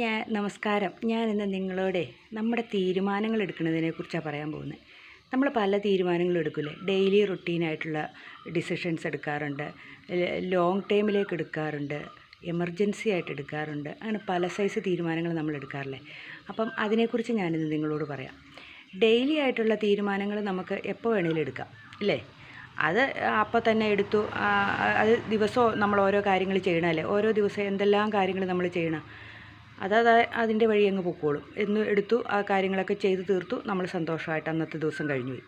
ഞാൻ നമസ്കാരം. ഞാൻ ഇന്ന് നിങ്ങളോട് നമ്മുടെ തീരുമാനങ്ങൾ എടുക്കുന്നതിനെ കുറിച്ചാണ് പറയാൻ പോകുന്നത്. നമ്മൾ പല തീരുമാനങ്ങളും എടുക്കില്ലേ ഡെയിലി റുട്ടീനായിട്ടുള്ള ഡിസിഷൻസ് എടുക്കാറുണ്ട്. ലോങ് ടൈമിലേക്ക് എടുക്കാറുണ്ട്. എമർജൻസി ആയിട്ട് എടുക്കാറുണ്ട്. അങ്ങനെ പല സൈസ് തീരുമാനങ്ങൾ നമ്മൾ എടുക്കാറില്ലേ? അപ്പം അതിനെക്കുറിച്ച് ഞാനിന്ന് നിങ്ങളോട് പറയാം. ഡെയിലി ആയിട്ടുള്ള തീരുമാനങ്ങൾ നമുക്ക് എപ്പോൾ വേണേലും എടുക്കാം ഇല്ലേ അത് അപ്പോൾ തന്നെ എടുത്തു അത് ദിവസവും നമ്മൾ ഓരോ കാര്യങ്ങൾ ചെയ്യണമല്ലേ ഓരോ ദിവസം എന്തെല്ലാം കാര്യങ്ങൾ നമ്മൾ ചെയ്യണം? അതത് അതിന്റെ വഴി അങ്ങ് പൊക്കോളും എന്ന് എടുത്തു ആ കാര്യങ്ങളൊക്കെ ചെയ്തു തീർത്തു നമ്മൾ സന്തോഷമായിട്ട് അന്നത്തെ ദിവസം കഴിഞ്ഞു പോയി.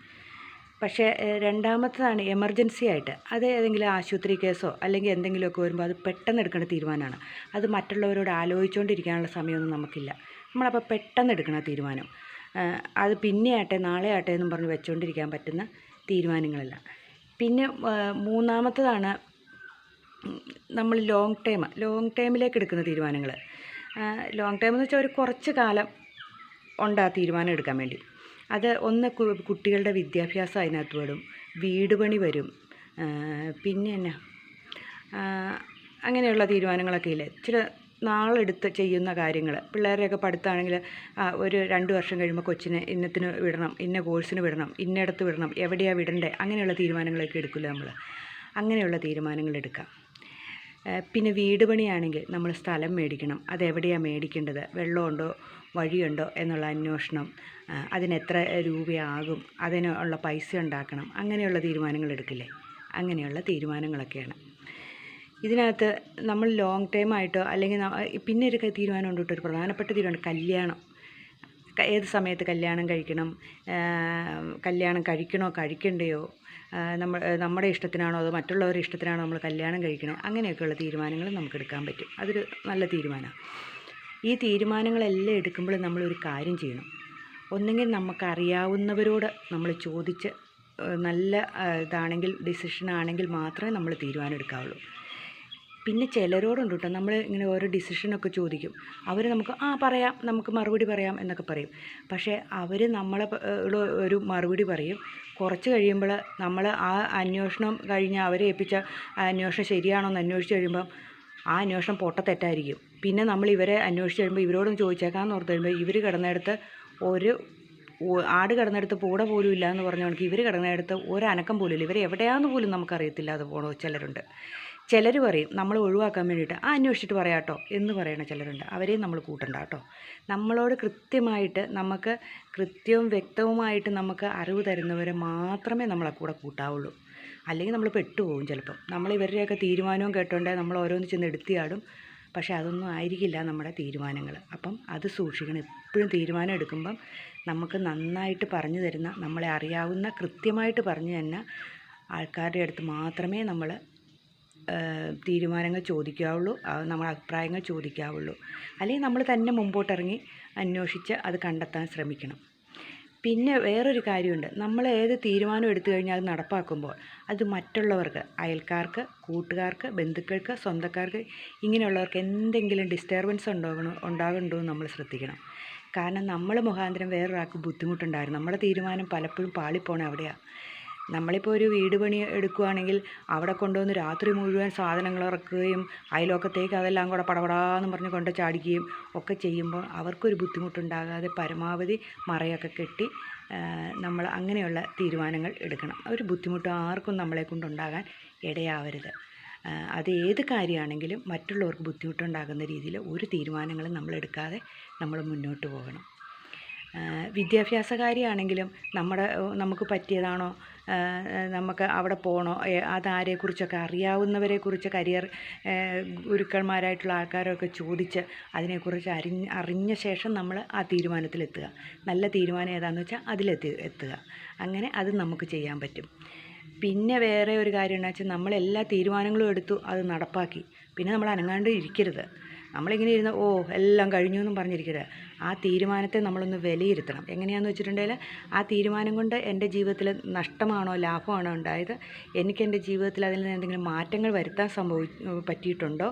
പക്ഷേ രണ്ടാമത്തതാണ് എമർജൻസി ആയിട്ട്. അത് ഏതെങ്കിലും ആശുപത്രി കേസോ അല്ലെങ്കിൽ എന്തെങ്കിലുമൊക്കെ വരുമ്പോൾ അത് പെട്ടെന്ന് എടുക്കേണ്ട തീരുമാനമാണ്. അത് മറ്റുള്ളവരോട് ആലോചിച്ചുകൊണ്ടിരിക്കാനുള്ള സമയമൊന്നും നമുക്കില്ല. നമ്മളപ്പോൾ പെട്ടെന്ന് എടുക്കണ തീരുമാനം. അത് പിന്നെ ആട്ടെ നാളെ ആട്ടെ എന്നും പറഞ്ഞ് വെച്ചുകൊണ്ടിരിക്കാൻ പറ്റുന്ന തീരുമാനങ്ങളല്ല. പിന്നെ മൂന്നാമത്തതാണ് നമ്മൾ ലോങ് ടൈം ലോങ് ടൈമിലേക്ക് എടുക്കുന്ന തീരുമാനങ്ങൾ. ലോങ് ടേം എന്ന് വെച്ചാൽ ഒരു കുറച്ച് കാലം ഉണ്ട് ആ തീരുമാനം എടുക്കാൻ വേണ്ടി. അത് ഒന്ന് കുട്ടികളുടെ വിദ്യാഭ്യാസം അതിനകത്ത് വരും വീട് പണി വരും പിന്നെ എന്നാ അങ്ങനെയുള്ള തീരുമാനങ്ങളൊക്കെ ഇല്ലേ? ചില നാളെടുത്ത് ചെയ്യുന്ന കാര്യങ്ങൾ പിള്ളേരെയൊക്കെ പഠിത്തമാണെങ്കിൽ ഒരു രണ്ട് വർഷം കഴിയുമ്പോൾ കൊച്ചിനെ ഇന്നത്തിന് വിടണം ഇന്ന കോഴ്സിന് വിടണം ഇന്നയിടത്ത് വിടണം എവിടെയാണ് വിടണ്ടേ? അങ്ങനെയുള്ള തീരുമാനങ്ങളൊക്കെ എടുക്കില്ല നമ്മൾ അങ്ങനെയുള്ള തീരുമാനങ്ങൾ എടുക്കാം. പിന്നെ വീട് പണിയാണെങ്കിൽ നമ്മൾ സ്ഥലം മേടിക്കണം. അതെവിടെയാണ് മേടിക്കേണ്ടത്? വെള്ളമുണ്ടോ? വഴിയുണ്ടോ? എന്നുള്ള അന്വേഷണം അതിനെത്ര രൂപയാകും? അതിനുള്ള പൈസ ഉണ്ടാക്കണം. അങ്ങനെയുള്ള തീരുമാനങ്ങൾ എടുക്കില്ലേ? അങ്ങനെയുള്ള തീരുമാനങ്ങളൊക്കെയാണ്. ഇതിനകത്ത് നമ്മൾ ലോങ് ടൈം ആയിട്ടോ അല്ലെങ്കിൽ പിന്നെ ഒരു തീരുമാനം തീരുമാനമുണ്ട് കേട്ടോ. ഒരു പ്രധാനപ്പെട്ട തീരുമാനം കല്യാണം. ഏത് സമയത്ത് കല്യാണം കഴിക്കണം? കല്യാണം കഴിക്കണോ? കഴിക്കണ്ടയോ? ആ, നമ്മ നമ്മുടെ ഇഷ്ടത്തിനാണോ അതോ മറ്റുള്ളവരുടെ ഇഷ്ടത്തിനാണോ നമ്മൾ കല്യാണം കഴിക്കണത് അങ്ങനെയൊക്കെയുള്ള തീരുമാനങ്ങൾ നമുക്ക് എടുക്കാൻ പറ്റും. അതൊരു നല്ല തീരുമാനമാണ് ഈ തീരുമാനങ്ങളെല്ലാം എടുക്കുമ്പോൾ നമ്മളൊരു കാര്യം ചെയ്യണം. ഒന്നെങ്കിൽ നമുക്കറിയാവുന്നവരോട് നമ്മൾ ചോദിച്ച് നല്ല ഇതാണെങ്കിൽ ഡിസിഷനാണെങ്കിൽ മാത്രമേ നമ്മൾ തീരുമാനം എടുക്കാവുള്ളൂ. പിന്നെ ചിലരോടുണ്ട് കേട്ടോ നമ്മൾ ഇങ്ങനെ ഓരോ ഡിസിഷനൊക്കെ ചോദിക്കും. അവർ നമുക്ക് ആ പറയാം നമുക്ക് മറുപടി പറയാം എന്നൊക്കെ പറയും. പക്ഷേ അവർ നമ്മളെ ഒരു മറുപടി പറയും. കുറച്ച് കഴിയുമ്പോൾ നമ്മൾ ആ അന്വേഷണം കഴിഞ്ഞ് അവരെ ഏൽപ്പിച്ച അന്വേഷണം ശരിയാണോ എന്ന് അന്വേഷിച്ച് കഴിയുമ്പം ആ അന്വേഷണം പൊട്ടത്തെറ്റായിരിക്കും പിന്നെ നമ്മൾ ഇവരെ അന്വേഷിച്ച് കഴിയുമ്പോൾ ഇവരോടും ചോദിച്ചേക്കാമെന്ന് ഓർത്ത് കഴിയുമ്പോൾ ഇവർ കിടന്നിടത്ത് ഒരു ആട് കിടന്നിടത്ത് പൂട പോലും ഇല്ല എന്ന് പറഞ്ഞ ഇവർ കിടന്നിടത്ത് ഒരനക്കം പോലും ഇല്ല ഇവർ എവിടെയാണെന്ന് പോലും നമുക്കറിയത്തില്ലാതെ പോണോ ചിലരുണ്ട്. ചിലർ പറയും നമ്മൾ ഒഴിവാക്കാൻ വേണ്ടിയിട്ട്. ആ അന്വേഷിച്ചിട്ട് പറയാട്ടോ. എന്ന് പറയണ ചിലരുണ്ട്. അവരെയും നമ്മൾ കൂട്ടണ്ട കേട്ടോ. നമ്മളോട് കൃത്യമായിട്ട് നമുക്ക് കൃത്യവും വ്യക്തവുമായിട്ട് നമുക്ക് അറിവ് തരുന്നവരെ മാത്രമേ നമ്മളെ കൂടെ കൂട്ടാവുള്ളൂ. അല്ലെങ്കിൽ നമ്മൾ പെട്ടുപോകും ചിലപ്പം. നമ്മൾ ഇവരുടെയൊക്കെ തീരുമാനവും കേട്ടോണ്ടേ നമ്മൾ ഓരോന്ന് ചെന്ന് എടുത്തിയാടും. പക്ഷേ അതൊന്നും ആയിരിക്കില്ല നമ്മുടെ തീരുമാനങ്ങൾ. അപ്പം അത് സൂക്ഷിക്കണം. എപ്പോഴും തീരുമാനം എടുക്കുമ്പം നമുക്ക് നന്നായിട്ട് പറഞ്ഞു തരുന്ന നമ്മളെ അറിയാവുന്ന കൃത്യമായിട്ട് പറഞ്ഞു തന്ന ആൾക്കാരുടെ അടുത്ത് മാത്രമേ നമ്മൾ തീരുമാനങ്ങൾ ചോദിക്കാവുള്ളൂ നമ്മുടെ അഭിപ്രായങ്ങൾ ചോദിക്കാവുള്ളൂ. അല്ലെങ്കിൽ നമ്മൾ തന്നെ മുമ്പോട്ടിറങ്ങി അന്വേഷിച്ച് അത് കണ്ടെത്താൻ ശ്രമിക്കണം. പിന്നെ വേറൊരു കാര്യമുണ്ട്. നമ്മൾ ഏത് തീരുമാനം എടുത്തു കഴിഞ്ഞാൽ അത് നടപ്പാക്കുമ്പോൾ അത് മറ്റുള്ളവർക്ക് അയൽക്കാർക്ക് കൂട്ടുകാർക്ക് ബന്ധുക്കൾക്ക് സ്വന്തക്കാർക്ക് ഇങ്ങനെയുള്ളവർക്ക് എന്തെങ്കിലും ഡിസ്റ്റർബൻസ് ഉണ്ടാകണോ ഉണ്ടാകുന്നുണ്ടോ എന്ന് നമ്മൾ ശ്രദ്ധിക്കണം. കാരണം നമ്മൾ മുഖാന്തരം വേറൊരാൾക്ക് ബുദ്ധിമുട്ടുണ്ടായിരുന്നു. നമ്മുടെ തീരുമാനം പലപ്പോഴും പാളിപ്പോണേ അവിടെയാണ് നമ്മളിപ്പോൾ ഒരു വീട് പണി എടുക്കുകയാണെങ്കിൽ അവിടെ കൊണ്ടുവന്ന് രാത്രി മുഴുവൻ സാധനങ്ങൾ ഇറക്കുകയും അയലോക്കത്തേക്ക് അതെല്ലാം കൂടെ പടപടാന്ന് പറഞ്ഞ് കൊണ്ട് ചാടിക്കുകയും ഒക്കെ ചെയ്യുമ്പോൾ അവർക്കൊരു ബുദ്ധിമുട്ടുണ്ടാകാതെ പരമാവധി മറയൊക്കെ കെട്ടി നമ്മൾ അങ്ങനെയുള്ള തീരുമാനങ്ങൾ എടുക്കണം. ഒരു ബുദ്ധിമുട്ട് ആർക്കും നമ്മളെ കൊണ്ടുണ്ടാകാൻ ഇടയാവരുത്. അത് ഏത് കാര്യമാണെങ്കിലും മറ്റുള്ളവർക്ക് ബുദ്ധിമുട്ടുണ്ടാകുന്ന രീതിയിൽ ഒരു തീരുമാനങ്ങളും നമ്മൾ എടുക്കാതെ നമ്മൾ മുന്നോട്ട് പോകണം. വിദ്യാഭ്യാസ കാര്യമാണെങ്കിലും നമ്മുടെ നമുക്ക് പറ്റിയതാണോ? നമുക്ക് അവിടെ പോകണോ കുറിച്ചൊക്കെ അതാരെക്കുറിച്ചൊക്കെ അറിയാവുന്നവരെക്കുറിച്ച് കരിയർ ഗുരുക്കന്മാരായിട്ടുള്ള ആൾക്കാരൊക്കെ ചോദിച്ച് അതിനെക്കുറിച്ച് അറിഞ്ഞ് അറിഞ്ഞ ശേഷം നമ്മൾ ആ തീരുമാനത്തിലെത്തുക. നല്ല തീരുമാനം ഏതാണെന്ന് വെച്ചാൽ അതിലെത്തി എത്തുക. അങ്ങനെ അത് നമുക്ക് ചെയ്യാൻ പറ്റും. പിന്നെ വേറെ ഒരു കാര്യം എന്താ വെച്ചാൽ നമ്മൾ എല്ലാ തീരുമാനങ്ങളും എടുത്തു അത് നടപ്പാക്കി. പിന്നെ നമ്മൾ അനങ്ങാണ്ട് ഇരിക്കരുത്. നമ്മളിങ്ങനെ ഇരുന്ന് ഓ എല്ലാം കഴിഞ്ഞു എന്നും പറഞ്ഞിരിക്കരുത്. ആ തീരുമാനത്തെ നമ്മളൊന്ന് വിലയിരുത്തണം. എങ്ങനെയാണെന്ന് വെച്ചിട്ടുണ്ടെങ്കിൽ ആ തീരുമാനം കൊണ്ട് എന്റെ ജീവിതത്തിൽ നഷ്ടമാണോ ലാഭമാണോ ഉണ്ടായത് എനിക്ക് എന്റെ ജീവിതത്തിൽ അതിൽ നിന്ന് എന്തെങ്കിലും മാറ്റങ്ങൾ വരുത്താൻ സംഭവി പറ്റിയിട്ടുണ്ടോ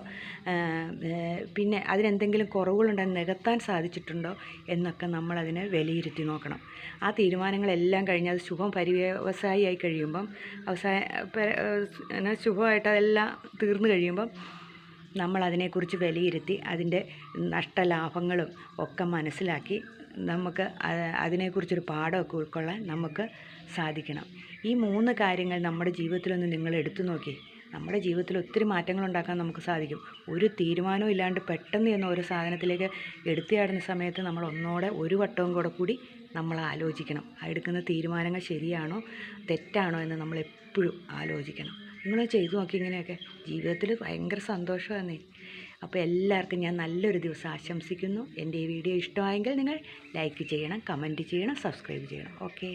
പിന്നെ അതിനെന്തെങ്കിലും കുറവുകളുണ്ടെന്ന് നികത്താൻ സാധിച്ചിട്ടുണ്ടോ എന്നൊക്കെ നമ്മളതിനെ വിലയിരുത്തി നോക്കണം. ആ തീരുമാനങ്ങളെല്ലാം കഴിഞ്ഞ് അത് ശുഭം പരിവ്യവസായിയായി കഴിയുമ്പം അവസാന ശുഭമായിട്ട് അതെല്ലാം തീർന്നു കഴിയുമ്പം നമ്മൾ അതിനെക്കുറിച്ച് വിലയിരുത്തി അതിന്റെ നഷ്ടലാഭങ്ങളും ഒക്കെ മനസ്സിലാക്കി നമുക്ക് അതിനെക്കുറിച്ചൊരു പാഠമൊക്കെ ഉൾക്കൊള്ളാൻ നമുക്ക് സാധിക്കണം. ഈ മൂന്ന് കാര്യങ്ങൾ നമ്മുടെ ജീവിതത്തിലൊന്ന് നിങ്ങൾ എടുത്തു നോക്കി. നമ്മുടെ ജീവിതത്തിൽ ഒത്തിരി മാറ്റങ്ങൾ ഉണ്ടാക്കാൻ നമുക്ക് സാധിക്കും. ഒരു തീരുമാനവും ഇല്ലാണ്ട് പെട്ടെന്ന് ചെന്ന് ഒരു സാധനത്തിലേക്ക് എടുത്തിയാടുന്ന സമയത്ത് നമ്മൾ ഒന്നോടെ ഒരു വട്ടവും കൂടെ കൂടി നമ്മൾ ആലോചിക്കണം. എടുക്കുന്ന തീരുമാനങ്ങൾ ശരിയാണോ തെറ്റാണോ എന്ന് നമ്മൾ എപ്പോഴും ആലോചിക്കണം. നിങ്ങൾ ചെയ്തു നോക്കി ഇങ്ങനെയൊക്കെ. ജീവിതത്തിൽ ഭയങ്കര സന്തോഷമാണ് അപ്പോൾ എല്ലാവർക്കും ഞാൻ നല്ലൊരു ദിവസം ആശംസിക്കുന്നു. എന്റെ ഈ വീഡിയോ ഇഷ്ടമായെങ്കിൽ നിങ്ങൾ ലൈക്ക് ചെയ്യണം കമന്റ് ചെയ്യണം സബ്സ്ക്രൈബ് ചെയ്യണം. ഓക്കെ.